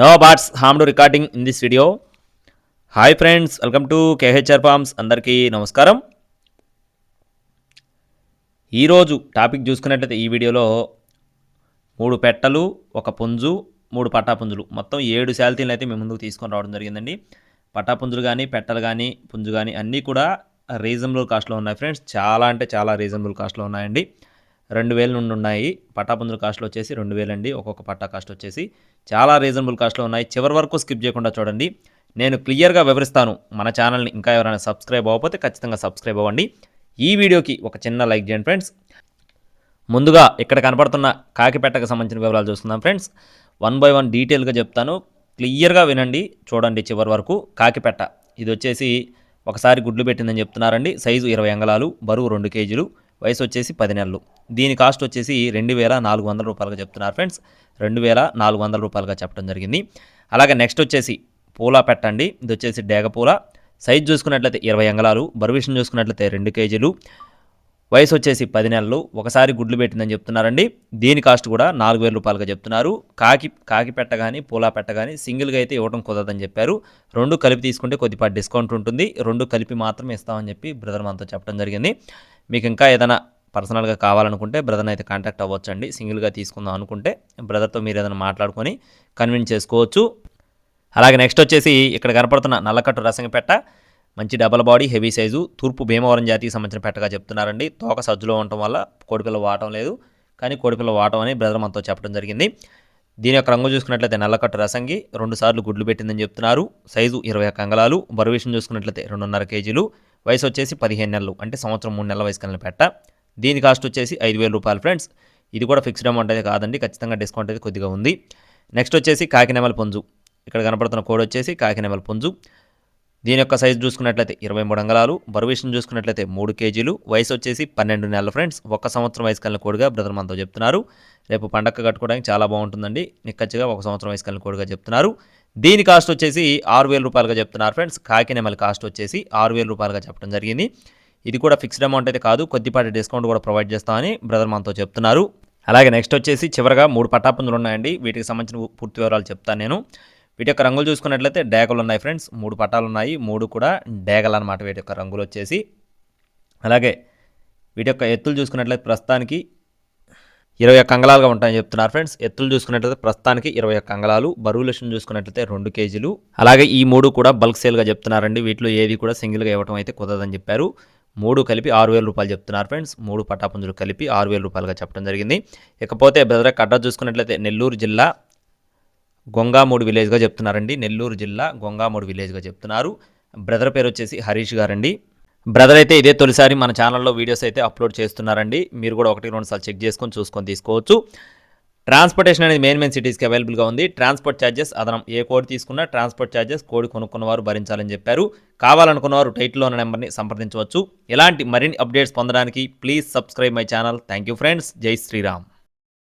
No bots హామ్డు recording in this video hi friends welcome to KHR farms అందరికీ నమస్కారం ఈరోజు topic చూసుకున్నట్లయితే ఈ వీడియోలో మూడు పెట్టలు ఒక పుంజు మూడు పట్టాపుంజులు మొత్తం ఏడు శాలతీలను అయితే మేము ముందుకు తీసుకొని రావడం జరిగిందండి. పట్టాపుంజులు కానీ పెట్టలు కానీ పుంజు కానీ అన్నీ కూడా రీజనబుల్ కాస్ట్లో ఉన్నాయి ఫ్రెండ్స్ చాలా అంటే చాలా రీజనబుల్ కాస్ట్లో ఉన్నాయండి. రెండు వేల నుండి ఉన్నాయి. పట్టాపుందుల కాస్ట్లో వచ్చేసి రెండు వేలండి ఒక్కొక్క పట్టా కాస్ట్ వచ్చేసి చాలా రీజనబుల్ కాస్ట్లో ఉన్నాయి. చివరి వరకు స్కిప్ చేయకుండా చూడండి. నేను క్లియర్గా వివరిస్తాను. మన ఛానల్ని ఇంకా ఎవరైనా సబ్స్క్రైబ్ అవ్వకపోతే ఖచ్చితంగా సబ్స్క్రైబ్ అవ్వండి. ఈ వీడియోకి ఒక చిన్న లైక్ చేయండి ఫ్రెండ్స్. ముందుగా ఇక్కడ కనపడుతున్న కాకిపెట్టకు సంబంధించిన వివరాలు చూస్తున్నాం ఫ్రెండ్స్. వన్ బై వన్ డీటెయిల్గా చెప్తాను. క్లియర్గా వినండి. చూడండి చివరి వరకు కాకిపెట్ట ఇది వచ్చేసి ఒకసారి గుడ్లు పెట్టిందని చెప్తున్నారండి. సైజు ఇరవై అంగళాలు బరువు రెండు కేజీలు. వయసు వచ్చేసి పది నెలలు. దీని కాస్ట్ వచ్చేసి రెండు వేల నాలుగు వందల రూపాయలుగా చెప్తున్నారు ఫ్రెండ్స్. రెండు వేల నాలుగు వందల రూపాయలుగా చెప్పడం జరిగింది. అలాగే నెక్స్ట్ వచ్చేసి పూల పెట్టండి. ఇది వచ్చేసి డేగ పూల. సైజ్ చూసుకున్నట్లయితే ఇరవై అంగళాలు. బరువిషన్ చూసుకున్నట్లయితే రెండు కేజీలు. వయసు వచ్చేసి పది నెలలు. ఒకసారి గుడ్లు పెట్టిందని చెప్తున్నారండి. దీని కాస్ట్ కూడా నాలుగు వేల రూపాయలుగా చెప్తున్నారు. కాకి కాకి పెట్ట కానీ పూలా పెట్ట కానీ సింగిల్గా అయితే ఇవ్వడం కుదరదని చెప్పారు. రెండు కలిపి తీసుకుంటే కొద్దిపాటి డిస్కౌంట్ ఉంటుంది. రెండు కలిపి మాత్రమే ఇస్తామని చెప్పి బ్రదర్ మనతో చెప్పడం జరిగింది. మీకు ఇంకా ఏదైనా పర్సనల్గా కావాలనుకుంటే బ్రదర్ని అయితే కాంటాక్ట్ అవ్వచ్చండి. సింగిల్గా తీసుకుందాం అనుకుంటే బ్రదర్తో మీరు ఏదైనా మాట్లాడుకొని కన్విన్స్ చేసుకోవచ్చు. అలాగే నెక్స్ట్ వచ్చేసి ఇక్కడ కనపడుతున్న నల్లకట్టు రసంగపెట్ట. మంచి డబల్ బాడీ హెవీ సైజు తూర్పు భీమవరం జాతికి సంబంధించిన పెట్టగా చెప్తున్నారండి. తోక సజ్జులో ఉండటం వల్ల కోడిపిల్ల వాడటం లేదు. కానీ కోడిపిల్ల వాడటం అని బ్రదర్ మనతో చెప్పడం జరిగింది. దీని యొక్క రంగు చూసుకున్నట్లయితే నల్లకట్టు రసంగి రెండు సార్లు గుడ్లు పెట్టిందని చెప్తున్నారు. సైజు ఇరవై ఒక్క అంగళాలు. బరువు విషయం చూసుకున్నట్లయితే రెండున్నర కేజీలు. వయసు వచ్చేసి పదిహేను నెలలు అంటే సంవత్సరం మూడు నెలల వయసు కలిగిన పెట్ట దీని కాస్ట్ వచ్చేసి ఐదు వేల రూపాయలు ఫ్రెండ్స్. ఇది కూడా ఫిక్స్డ్ అమౌంట్ అయితే కాదండి ఖచ్చితంగా డిస్కౌంట్ అయితే కొద్దిగా ఉంది. నెక్స్ట్ వచ్చేసి కాకినెమల పుంజు. ఇక్కడ కనపడుతున్న కోడ్ వచ్చేసి కాకినెమల పుంజు. దీని యొక్క సైజు చూసుకున్నట్లయితే ఇరవై మూడు అంగళాలు బరువేషన్ చూసుకున్నట్లయితే మూడు కేజీలు వయసు వచ్చేసి పన్నెండు నెలల ఫ్రెండ్స్. ఒక సంవత్సరం వయసు కలిగిన కోడిగా బ్రదర్ మనతో చెప్తున్నారు. రేపు పండగ కట్టుకోవడానికి చాలా బాగుంటుందండి. నిక్కచ్చిగా ఒక సంవత్సరం వయసు కలిగిన కోడిగా చెప్తున్నారు. దీని కాస్ట్ వచ్చేసి ఆరు వేల రూపాయలుగా చెప్తున్నారు ఫ్రెండ్స్. కాకినెమల కాస్ట్ వచ్చేసి ఆరు వేల రూపాయలుగా చెప్పడం జరిగింది. ఇది కూడా ఫిక్స్డ్ అమౌంట్ అయితే కాదు కొద్దిపాటి డిస్కౌంట్ కూడా ప్రొవైడ్ చేస్తామని బ్రదర్ మనతో చెప్తున్నారు. అలాగే నెక్స్ట్ వచ్చేసి చివరగా మూడు పట్టాపందులు ఉన్నాయండి. వీటికి సంబంధించిన పూర్తి వివరాలు చెప్తాను నేను. వీటి యొక్క రంగులు చూసుకున్నట్లయితే డేగలు ఉన్నాయి ఫ్రెండ్స్. మూడు పట్టాలు ఉన్నాయి. మూడు కూడా డేగలు అనమాట వీటి యొక్క రంగులు వచ్చేసి. అలాగే వీటి యొక్క ఎత్తులు చూసుకున్నట్లయితే ప్రస్తుతానికి ఇరవై ఒక్క అంగళాలుగా ఉంటాయని చెప్తున్నారు ఫ్రెండ్స్. ఎత్తులు చూసుకున్నట్లయితే ప్రస్తుతానికి ఇరవై ఒక్క అంగళాలు బరువు లక్షణం చూసుకున్నట్లయితే రెండు కేజీలు. అలాగే ఈ మూడు కూడా బల్క్ సేల్గా చెప్తున్నారండి. వీటిలో ఏది కూడా సింగిల్గా ఇవ్వడం అయితే కుదరదని చెప్పారు. మూడు కలిపి ఆరు వేల రూపాయలు చెప్తున్నారు ఫ్రెండ్స్. మూడు పటాపుంజులు కలిపి ఆరు వేల రూపాయలుగా చెప్పడం జరిగింది. ఇకపోతే బెదర కట్ట చూసుకున్నట్లయితే నెల్లూరు జిల్లా గొంగామూడు విలేజ్గా చెప్తున్నారండి. నెల్లూరు జిల్లా గొంగామూడు విలేజ్గా చెప్తున్నారు. బ్రదర్ పేరు వచ్చేసి హరీష్ గారండి. బ్రదర్ అయితే ఇదే తొలిసారి మన ఛానల్లో వీడియోస్ అయితే అప్లోడ్ చేస్తున్నారండి. మీరు కూడా ఒకటి రెండు సార్లు చెక్ చేసుకొని చూసుకొని తీసుకోవచ్చు. ట్రాన్స్పోర్టేషన్ అనేది మెయిన్ మెయిన్ సిటీస్కి అవైలబుల్గా ఉంది. ట్రాన్స్పోర్ట్ ఛార్జెస్ అదనం ఏ కోడ్ తీసుకున్నా ట్రాన్స్పోర్ట్ ఛార్జెస్ కోడ్ కొనుక్కున్న వారు భరించాలని చెప్పారు. కావాలనుకున్నవారు టైట్లో టైటిల్లో ఉన్న నెంబర్ని సంప్రదించవచ్చు. ఇలాంటి మరిన్ని అప్డేట్స్ పొందడానికి please subscribe my channel. Thank you friends. Jai Shriram.